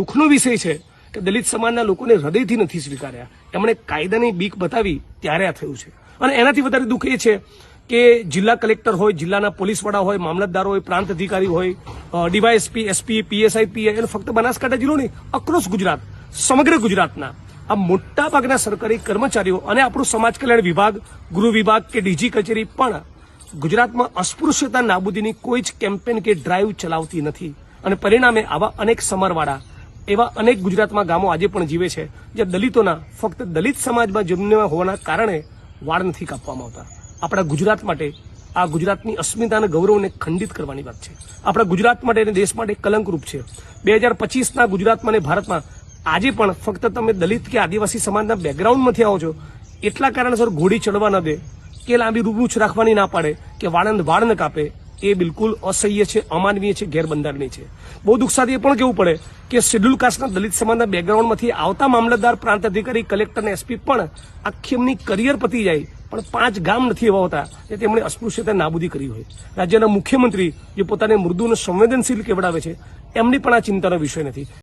દુઃખનો વિષય છે કે દલિત સમાજના લોકોને હૃદયથી નથી સ્વીકાર્યા. એમણે કાયદાની બીક બતાવી ત્યારે આ થયું છે. અને એનાથી વધારે દુઃખ એ છે કે જિલ્લા કલેક્ટર હોય, જિલ્લાના પોલીસ વડા હોય, મામલતદાર હોય, પ્રાંત અધિકારી હોય ડીવાયએસપી, એસપી, પીએસઆઈ, પીએ અને ફક્ત બનાસકાંઠા જિલ્લો નહીં, અક્રોસ ગુજરાત, સમગ્ર ગુજરાતના આ મોટા ભાગના સરકારી કર્મચારીઓ અને આપણું સમાજ કલ્યાણ વિભાગ, ગૃહ વિભાગ કે ડીજી કચેરી પણ ગુજરાતમાં અસ્પૃશ્યતા નાબૂદીની કોઈ જ કેમ્પેન કે ડ્રાઈવ ચલાવતી નથી. અને પરિણામે આવા અનેક સમરવાળા એવા અનેક ગુજરાતમાં ગામો આજે પણ જીવે છે, જ્યાં દલિતોના ફક્ત દલિત સમાજમાં જન્મ્યા હોવાના કારણે વાળ નથી કાપવામાં આવતા. આપણા ગુજરાત માટે આ ગુજરાતની અસ્મિતા અને ગૌરવને ખંડિત કરવાની વાત છે. આપણા ગુજરાત માટે અને દેશ માટે કલંકરૂપ છે. બે હજાર પચીસના ગુજરાતમાં અને ભારતમાં આજે પણ ફક્ત તમે દલિત કે આદિવાસી સમાજના બેકગ્રાઉન્ડમાંથી આવો છો, એટલા કારણસર ઘોડી ચડવા ન દે, કે લાંબી રૂબરૂચ રાખવાની ના પાડે, કે વાળંદ વાળ ન કાપે એ બિલકુલ અસહ્ય છે, અમાનવીય છે ગેરબંધારણીય છે. બહુ દુઃખ સાથે એ પણ કેવું પડે કે શેડ્યુલ કાસ્ટના દલિત સમાજના બેકગ્રાઉન્ડમાંથી આવતા મામલતદાર, પ્રાંત અધિકારી, કલેક્ટર અને એસપી પણ આખી એમની કરિયર પતી જાય, પણ પાંચ ગામ નથી એવા હોતા કે તેમણે અસ્પૃશ્યતા નાબૂદી કરી હોય. રાજ્યના મુખ્યમંત્રી જે પોતાને મૃદુ અને સંવેદનશીલ કેવડાવે છે, એમની પણ આ ચિંતાનો વિષય નથી.